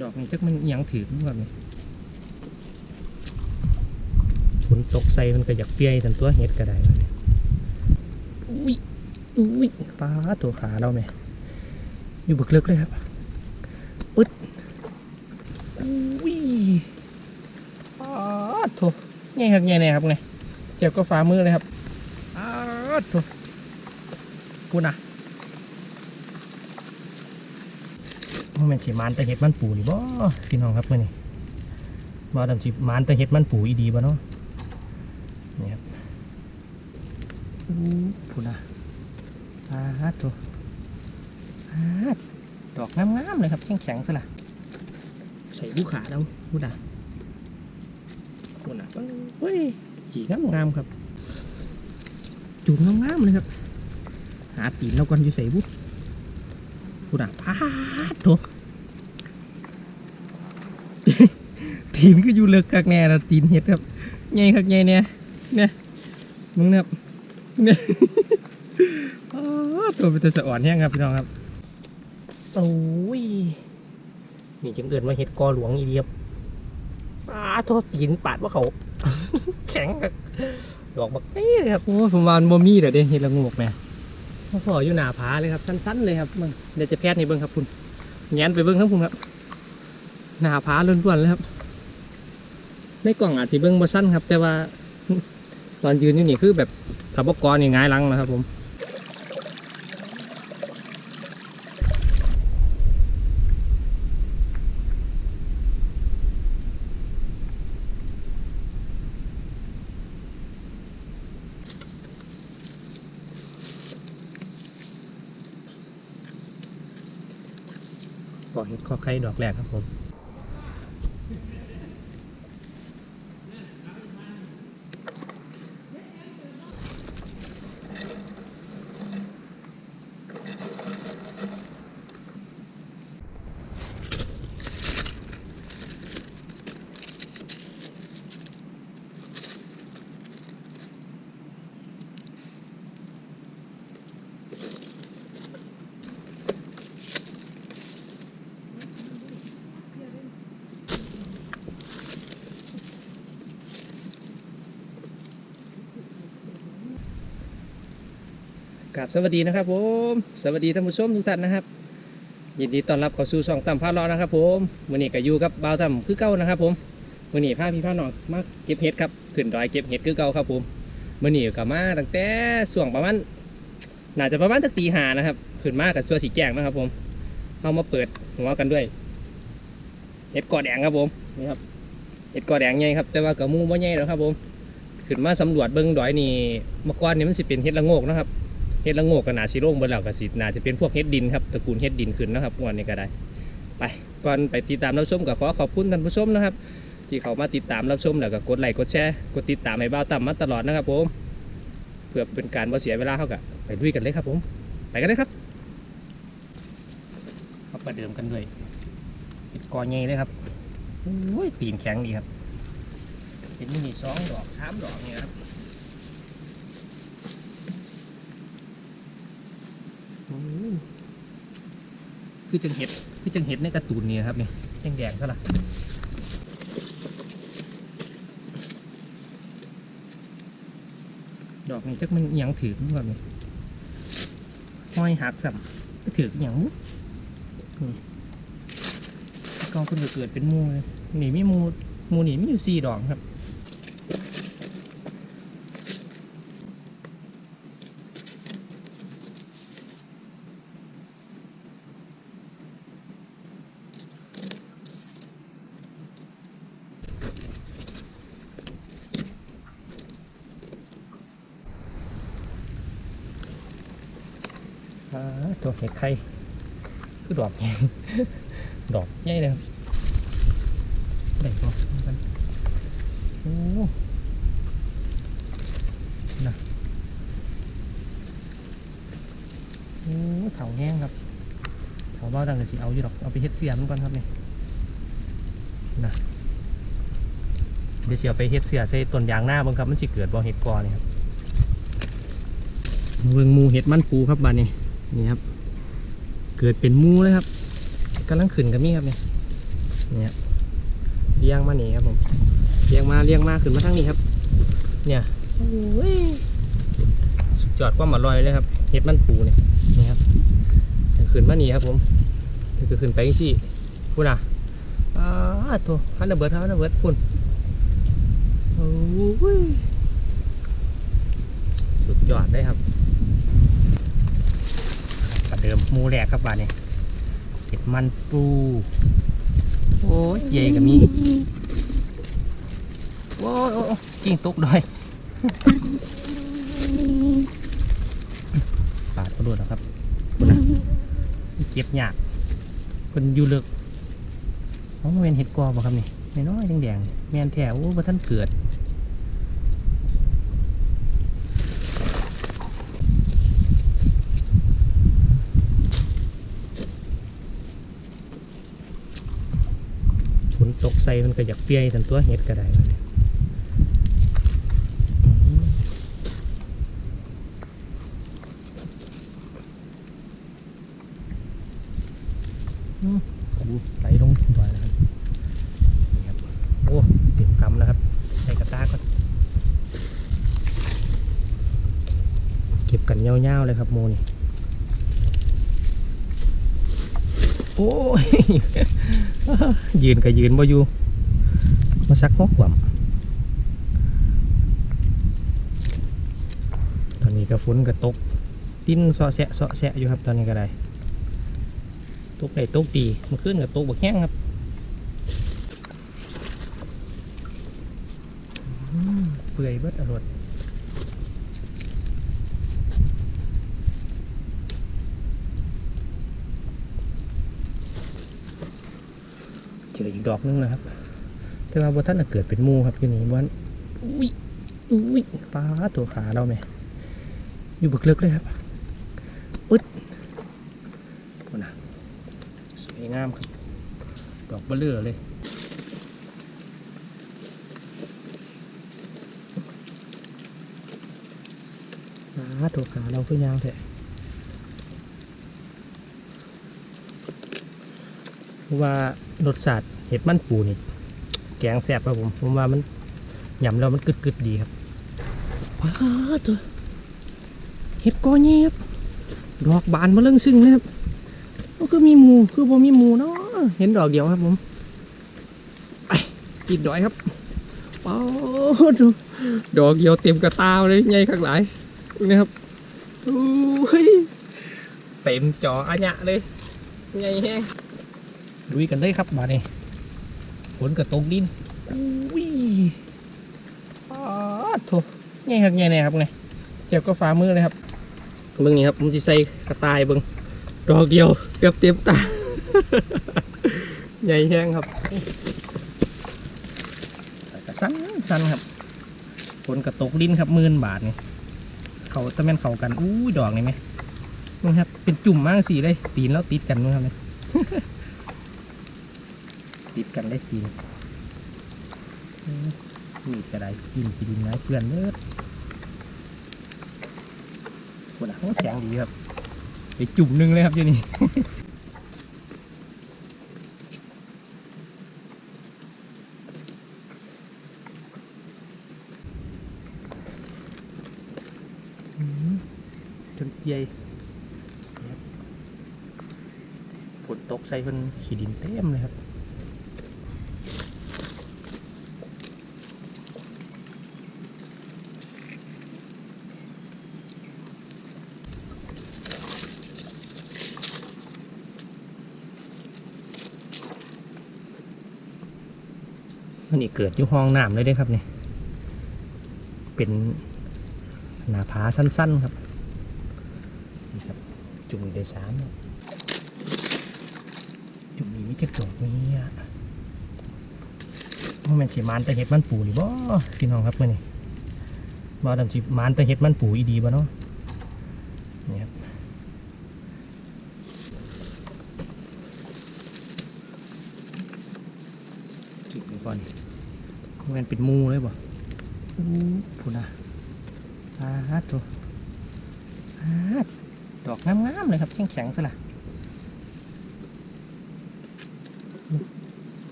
ดอกนี้จักมันอิหยังถือมันแบบนี้ฝนตกใส่มันก็อยากเปียทันตัวเห็ดก็ได้แบบนี้อุ้ยอุ้ยปลาตัวขาเราไหมอยู่บึกเลิกเลยครับปึ๊ดอุ้ยปลาโถง่ายครับง่ายแน่ครับไงเจ็บก็ฝ่ามือเลยครับปลาโถพูดนะ ว่าแมันสิมานแต่เห็ดมันปูนี่บ่พี่น้องครับมื่อนี้บ่ดำสิมานแต่เห็ดมันปูอีดีบ่เนาะนี่ครับอู้นะอาฮัดตัวอาฮัดดอกงามๆเลยครับแข็งๆซะละใส่ลูกขาแล้วพูดอะพูดอะเฮ้ยจีงามๆครับจุ่มงามๆเลยครับหาตีนเราก่อนอยู่ใส่บุพูดอะพาดตัว ตีนก็อยู่เลิกกักแน่ละตีนเห็ดครับใหญ่คักใหญ่เนี่ยเนี่ยมึงนะครับเนี่ยอ้าวตัวเป็นตัวสะอ่อนแห้งครับพี่น้องครับโอ้ยนี่จังเกินว่าเห็ดกอหลวงอีเดียบปาโทษตีนปาดว่าเขา แข็งกับดอกบักนี่เลยครับโอ้ยผมวามันบ่มีเดี๋ยวเด้เห็ดละงกแม่พ่ออยู่หน้าผาเลยครับ สั้น ๆ เลยครับมึงเดี๋ยวจะแพทย์ให้เบิ้งครับคุณแงนไปเบิ้งครับคุณครับ หน้าผาล้วนๆเลยครับ ในกล่องอาจจะเบิ้งบ่สั้นครับ แต่ว่าตอนยืนอยู่นี่คือแบบถ้าบกกรนี่หงายลังนะครับผมก่อเห็ดข้อไข่ดอกแรกครับผม กับสวัสดีนะครับผมสวัสดีท่านผู้ชมทุกท่านนะครับ ยินดีต้อนรับเข้าสู่ช่องตำพาล้อนะครับผมวันนี้ก็อยู่กับบ่าวตำคือเก่านะครับ ผมวันนี้พาพี่พาน้องมาเก็บเห็ดครับขึ้นดอยเก็บเห็ดคือเก่าครับผมวันนี้ก็มาตั้งแต่ช่วงประมาณน่าจะประมาณตั้งตีหานะครับขึ้นมากับสัวสีแจงนะครับ ผมเอามาเปิดหัวกันด้วยเห็ดกอแดงครับผมนี่ครับเห็ดกอแดงใหญ่ครับ แต่ว่ากับมูบ่ใหญ่แล้วครับผมขึ้นมาสำรวจเบิ้งดอยนี่มื่อก่อนนี่มันสิเป็นเห็ดละโงกนะครับ เฮ็ดละโงกกับนาซิโร่งเบนแล้วก็สิน่าจะเป็นพวกเฮ็ดดินครับตระกูลเฮ็ดดินขึ้นนะครับงวันนี้ก็ได้ ไปก่อนไปติดตามรับชมก็ขอขอบคุณท่านผู้ชมนะครับ ที่เขามาติดตามรับชมแล้วก็กดไลค์กดแชร์กดติดตามให้บ้าต่ำมาตลอดนะครับผมเพื่อเป็นการว่เสียเวลาเขากับไปลุยกันเลยครับผมไปกันเลยครับมาประเดิมกันด้วยเห็ดกอใหญ่เลยครับโอ้ยตีนแข็งดีครับเห็นมีสองดอกสามดอกเนี่ยครับ โอ้ คือจังเห็ด คือจังเห็ดในกร์ตูนนี่ครับนี่แดงแดงๆซะละดอกนี้จักมันหยังถือมันแบบนี้ห้อยหักสัมก็ถืออหย่างมุนี่กองคนเกิดเป็นมูเลยนี่มีมูมูนี่มีอยู่สี่ดอกครับาตัวเห็ดไข่คือดอกใหญ่ดอกใหญ่เลยครับได้ปะกันโอ้นะโอ้เถาแห้งครับเถาบ้าดังกะสิเอาอยู่ดอกเอาไปเฮ็ดเสียมก่อนครับนี่นะเดี๋ยวสิเอาไปเฮ็ดเสียใส่ต้นยางหน้าบ้างครับมันสิเกิดบ่เห็ดกอนี่ครับเบิ่งมูเห็ดมันปูครับบ้านนี้ นี่ครับ เกิดเป็นหมูเลยครับกำลังขึ้นกับมี่ครับเนี่ยเนี่ยเลี้ยงมานี่ครับผมเลี้ยงมาเลี้ยงมาขึ้นมาทั้งนี้ครับ เนี่ยโอ้ยสุดยอดความอร่อยเลยครับเห็ดมันปูเนี่ยนี่ครับขึ้นมานี่ครับผมนี่ก็ขึ้นไปสิพูดอะอ้าตัวฮันเดอร์เบิร์ดฮันเดอร์เบิร์ดคุณโอ้ยสุดยอดเลยครับประ เดิมหมูแรกครับบ้านนี้เห็ดมันปู โอ้ยเย่กับมีโอ้ยโอ้ยโอ้ยกิ่งตกดอยปาดกระโดดนะครับพุ่นะเก็บหยากคนอยู่เลึกอ๋อแมนเห็ดกอบ่ครับนี่น้อยแดงแมนแถวโอ้บ่ท่านเกิด ฝนตกใส่มันก็อยากเปียทันตัวเห็ดก็ได้มันเลยอืมอืมดูไหลลงบ่อยนะครับนี่ครับ โอ้เต็มกำนะครับ ใส่กระตาก่อน เก็บกันเงาๆเลยครับโมนี่ โอ้ยยืนก็ยืนบ่อยู่ ซักหวขวามตอนนี้ก็ฝนก็ตก ติ้นเสาะแสะเสาะแสะอยู่ครับตอนนี้ก็ได้ตกได้ตกดีมันขึ้นกับตกบักแห้งครับเปื่อยเบิดอรดเจออีกดอกนึงนะครับ แต่ว่าบท่านน่ะเกิดเป็นมูครับอยู่นี่วันอุ้ยอุ้ยปลาตัวขาเราไหมอยู่บึกเลิกเลยครับอึดโอ้นะสวยงามครับ ดอกเบลเลอเลยปลาตัวขาเราคือยาวแท้เพราะว่ารสชาติเห็ดมันปูนี่ แกงแซ่บครับผมผมว่ามันยำแล้วมันกึดกึดดีครับว้าตัวเห็ดกอเงียบดอกบานมาเรื่องซึ่งนะครับก็คือมีหมูคือบ่มีหมูเนาะเห็นดอกเดียวครับผมไปกินดอยครับป้าดดอกเดียวเต็มกระตาเลยใหญ่ข้างหลายนี่ครับอุ้ยเต็มจออัญะเลยใหญ่แห้งลุยกันเลยครับมาเนี่ย ฝนก็ตกดินอุ้ยอ้าวโถง่ายครับง่ายแน่ครับไงเจ็บก็ฝ่ามือเลยครับเบิ่งนี่ครับผมจะใส่กระต่ายเบิ่งดอกเดียวเกือบเต็มตา ใหญ่แห้งครับกระสั้นสั้นครับฝนก็ตกดินครับหมื่นบาทนี่เขาตะแม่นเขากันอู้ยดอกนี่ไหมนี่ครับเป็นจุ่มมากสีเลยตีนแล้วติดกันนะครับเนี่ยติด กันได้จริงอืมมีดกระไดจิ้มสีดินไม้เพื่อนเนื้อปวดหลังแข็งดีครับไปจุ่มนึงเลยครับเจ้านี่จนเปียฝนตกใส่คนขีดินเต็มเลยครับ อันนี้เกิดอยู่ห้องน้ำเลยด้ครับเนี่ยเป็นหน้าผาสั้นๆครับนี่ครับ จุ่มได้สามจุ่มนี้มีจะดอกเนี่ยว่ามันสีมันแต่เห็ดมันปูนี่บ่พี่น้องครับมื่อนี้บ่ดำสีมันแต่เห็ดมันปูอีดีบ่เนาะนี่ครับ กินไปก่อนมันเป็นมูเลยบ่อู้พูนะอาฮัดตัวอาฮัดดอกงามๆเลยครับแข็งๆซะละ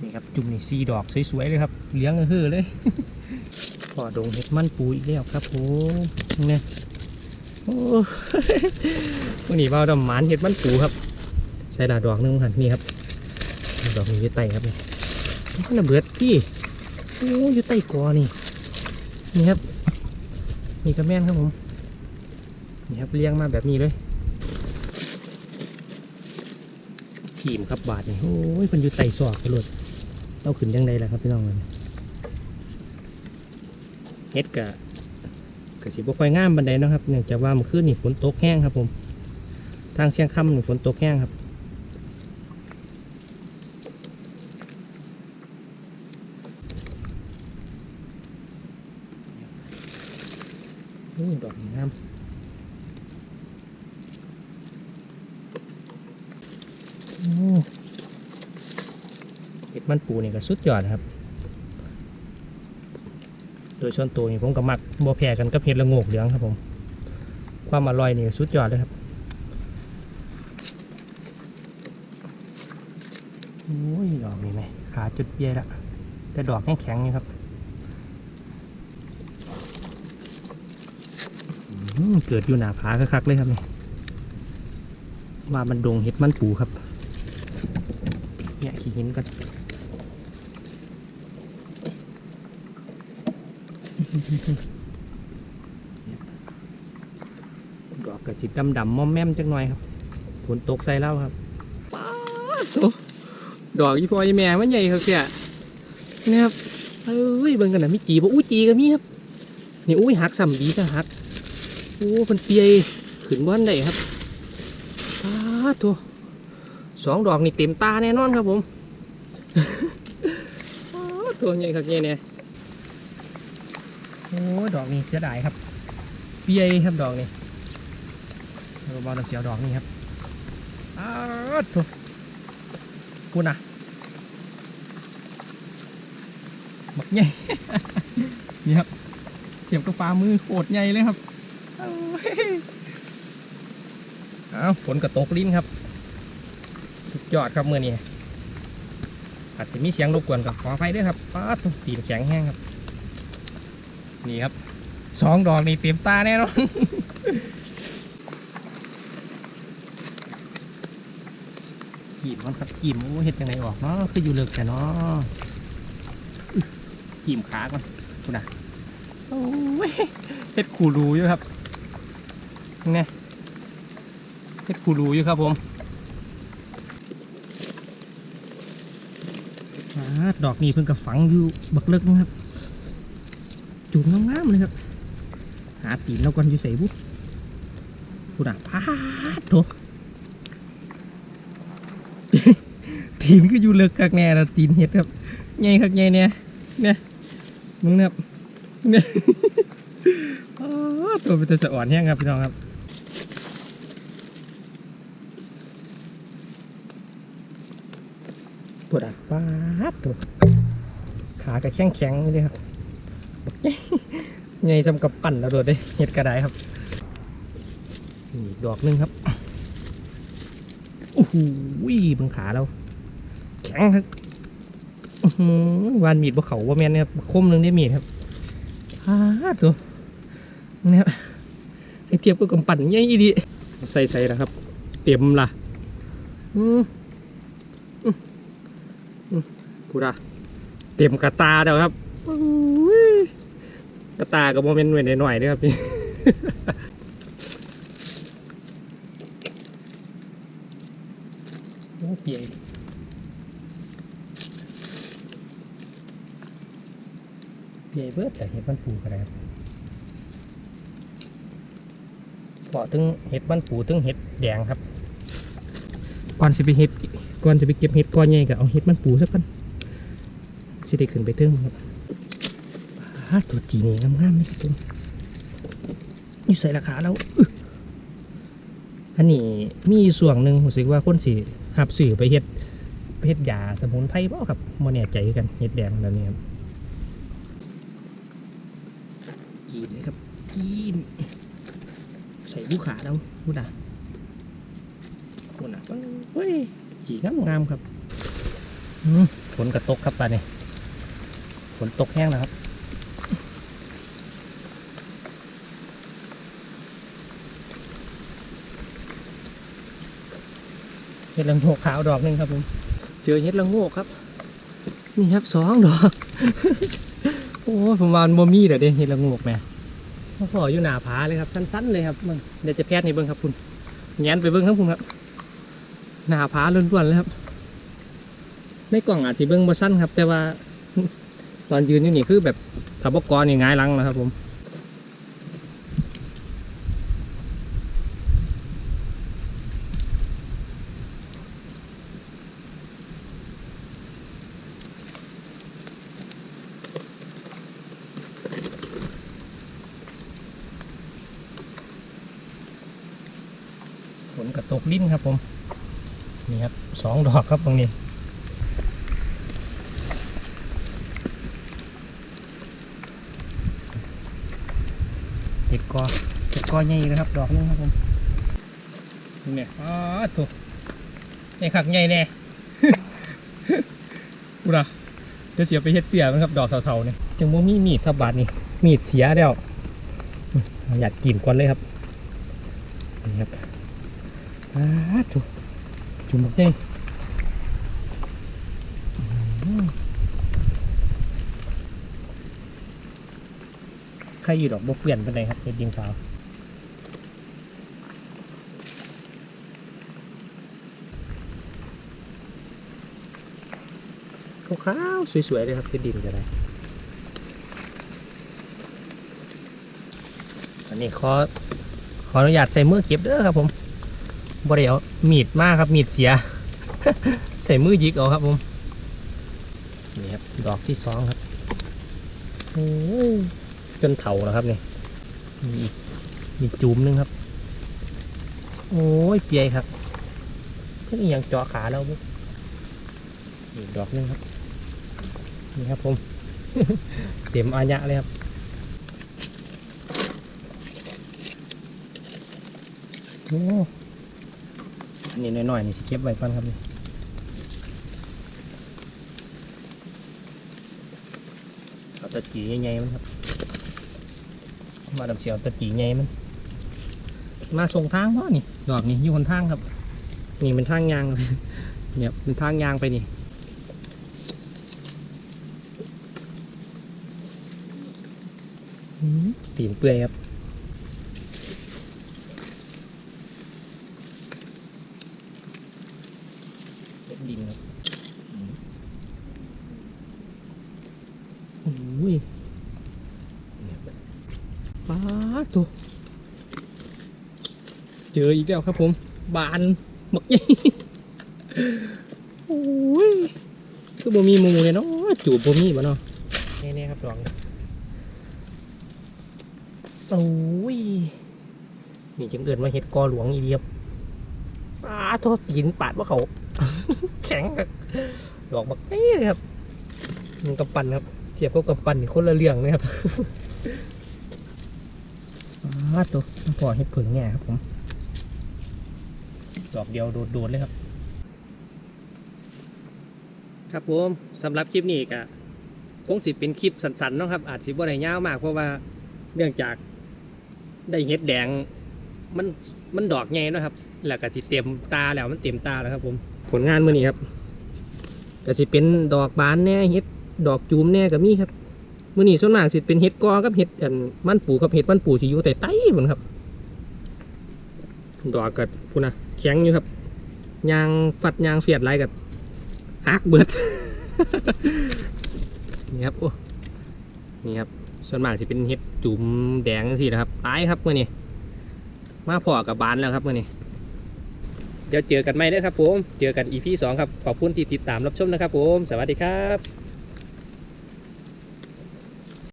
นี่ครับจุ่มนี่สีดอกสวยๆเลยครับเลี้ยงเฮือเลยพอดงเห็ดมันปูอีกแล้วครับผมเนี่ยโอ้วันนี้เบาดำหมานเห็ดมันปูครับใส่ดาดอกนึงหันนี่ครับ ดอกนี้อยู่ใต้ครับนี่ มันระเบิดพี่โอ้อยู่ใต้กอนี่นี่ครับนี่กระแม่นครับผมนี่ครับเลี้ยงมาแบบนี้เลยขีมครับบาทนี่โอ้ยมันอยู่ใต้ซอกกระโดดเอาขึ้นยังไงล่ะครับพี่น้องมันเฮ็ดกะกะสิบ่ค่อยงามบันไดนะครับเนื่องจากว่าเมื่อคืนนี่ฝนตกแห้งครับผม ทางเชียงคำนี่ฝนตกแห้งครับ นี่ดอกนี้งามโอ้เห็ดมันปูนี่ก็สุดยอดครับ โดยส่วนตัวนี่ผมก็มักบ่แพ้กันกับเห็ดละโงกเหลืองครับผม ความอร่อยนี่สุดยอดเลยครับโอ้ยดอกนี่ไหมขาจุดเย่ละแต่ดอกแข็งๆนี่ครับเกิดอยู่หนาผาคักๆเลยครับนี่ว่ามันดงเห็ดมันปูครับเนี่ยขี้หินกัน ดอกกระจิบดำๆม่อมแม่มจักหน่อยครับฝนตกใส่เล่าครับดโถดอกยี่พอยี่แม่มันใหญ่ครับเสียนี่ครับเอ้ยเบิ่งกันนะมีจีบ่อู้จีก็มีครับนี่อุ้ยหักสัมดีก็หักโอ้มันเปียขึ้นบ้านได้ครับตาตัวสองดอกนี่เต็มตาแน่นอนครับผมป๊าดตัวใหญ่ครับใหญ่เนี่ย ดอกนี้เสียดายครับเปียครับดอกนี้เราบอลเสียวดอกนี้ครับอ้าวตัวคุณอะบักใหญ่นี่ครับเสียบกับฟ้ามือโคตรใหญ่เลยครับเอาวฝนกระตกลิ้นครับ สุดยอดครับเมื่อนี้อาจจะมีเสียงรบกวนกับขอไฟด้วยครับป้าดตัวตีนแข็งแห้งครับ นี่ครับสองดอกนี่เต็มตาแน่นอนกีบมันครับกีบโอ้เห็ดยังไงออกเนาะคืออยู่เลิกแต่เนาะอึ๊ะกีบขาก่อนคุณน่ะโอ้ยเห็ดขูรูอยู่ครับนี่เห็ดขูรูอยู่ครับผมอ่าดอกนี้เพิ่งกับฝังอยู่บักเลิกนะครับ จุ่มงามๆเลยครับ หาตีนเราก่อนอยู่ใส่บุ๊คุณน่ะพาดโถตีนก็อยู่เลิกกักแน่ละตีนเห็ดครับใหญ่คักใหญ่เนี่ยเนี่ยมึงนะครับเนี่ยตัวเป็นตัวสะอ่อนแห้งครับพี่น้องครับปวดอะป้าดตัวขากับแข็งแข็งๆเลยครับ ใหญ่สำกับปั่นแล้วโดดเลยเห็ดกระไดครับนี่อีกดอกหนึงครับโอ้โหเบังขาเรา แข็งครับวานมีดบนเขาว่าแม่นเนี่ยครับคมหนึ่งได้มีดครับฮ่าตัวนี่ครับให้เทียบกับกำปั่นใหญ่อีดีใส่ใส่นะครับ เต็มละอืมอืมอืมพูดอะเต็มกระตาเดียวครับ กระตากับโมเมนต์หน่อยหน่อยๆด้วยครับนี่โอ้เปียใหญ่เบิดแต่เห็ดมันปูก็ได้ครับพาะถึงเห็ดมันปูถึงเห็ดแดงครับ ก่อนสิไปเห็ดก่อนจะไปเก็บเห็ดก้อนใหญ่ก็เอาเห็ดมันปูสักกันสิได้ขึ้นไปเทิงครับ ตัวจีนี่งามๆเลยครับผมอยู่ใส่ราคาแล้วอันนี้มีส่วนหนึ่งรู้สึกว่าคนสิหับสื่อไปเห็ดไปเห็ดยาสมุนไพรเปล่าครับโมแน่ใจกันเห็ดแดงแบบนี้ครับกินเลยครับกินใส่บุขาเราพูดอะพูดอะเฮ้ยจีงามงามๆครับฝนกระตกครับตอนนี้ฝนตกแห้งนะครับ เห็ดละโงกขาวดอกหนึ่งครับผม เจอเห็ดละโงกครับ นี่ครับสองดอก โอ้ผมวานบ่มีเด้อเด้เห็ดละโงกแม่พ่อพ่ออยู่หน้าผาเลยครับ สั้น ๆ เลยครับมันเดี๋ยวจะแพทย์ในเบิ้งครับคุณแงนไปเบิ้งครับคุณครับ หน้าผาล้วนๆเลยครับ ในกล่องอาจจะเบิ้งบ่สั้นครับ แต่ว่าตอนยืนอยู่นี่คือแบบถ้าบกกรนี่หงายลังแล้วครับผม ฝนกระตกลิ้นครับผม นี่ครับสองดอกครับตรงนี้เห็ดกอเห็ดกอใหญ่นะครับ ดอกนึงครับผมนี่เนี่ยอ๋อถูกไอ้ขักใหญ่แน่อุระเดี๋ยวเสียไปเฮ็ดเสียมันครับ ดอกเทาๆเนี่ยจังโมมีมีดครับบาทนี่มีดเสียแล้วอยากกินก่อนเลยครับนี่ครับอ้าถูก จุ่มบักใหญ่อืมใครอยู่ดอกบกเปลี่ยนเป็นครับเห็ดดินขาวขาวๆสวยๆเลยครับคือดินจะได้ อันนี้ขอขออนุญาตใส่มือเก็บเด้อครับผมบ่ได้เอา มีดมากครับมีดเสีย ใส่มือยิกเอาครับผมนี่ครับดอกที่สองครับโอ้ยจนเถาแล้วครับนี่มีมีจุ่มหนึงครับ โอ้ยเปียครับจะนี่ยังเจาะขาแล้วบุ๊อีกดอกหนึงครับนี่ครับผมเต็มอายะเลยครับโอ้ อันนี้น้อยๆนี่สิเก็บไว้ก่อนครับนี่เอาตะจีใหญ่ๆมันครับ มาดำเสียวตะจีใหญ่มัน มาส่งทางวะนี่ ดอกนี่อยู่บนทางครับ นี่เป็นทางยางเนี่ยเป็นทางยางไปนี่ตีนเปื่อยครับ เป็น ดินครับอืมโอ้ยเนี่ยปลาตัวเจออีกแล้วครับผม บานหมักใหญ่โอ้ยคือบ่มีหมูเลยเนาะจูบบ่มีบ่เนาะนี่ๆครับดอกนี้โอ้ยนี่จังเอินมาเห็ดกอหลวงอีเดียบปาโทษหินปาดว่าเขา แข็งครับดอกบักนี่เลยครับมันกำปั้นครับ เทียบกับกำปั้นนี่คนละเรื่องเลยครับปาตัวพอเห็ดผึ่งแง่ครับผม ดอกเดียวโดดๆเลยครับ ครับผมสำหรับคลิปนี้ก็คงสิเป็นคลิปสั้นๆเนาะครับ อาจสิบ่ได้ยาวมากเพราะว่าเนื่องจากได้เห็ดแดงมันมันดอกใหญ่เนาะครับ แล้วก็สิเต็มตาแล้วมันเต็มตาแล้วครับผม ผลงานมือนี้ครับก็สิเป็นดอกบานแน่เห็ดดอกจูมแน่ก็มีครับมือนี้ส่วนมากสิเป็นเห็ดกอกับเห็ดอันมันปูกับเห็ดมันปูสิอยู่แต่ใต้ๆมันครับ ดอกกับพุ่นะแข็งอยู่ครับยางฟัดยางเฟียดไรกับหักเบิดนี่ครับโอ้นี่ครับส่วนมากจะเป็นเห็ดจุ่มแดงสินะครับตายครับเมื่อนี้มาพอกับบานแล้วครับเมื่อนี้ เดี๋ยวเจอกันใหม่นะครับผม เจอกันอีพีสองครับ ขอบคุณที่ติดตามรับชมนะครับผม สวัสดีครับ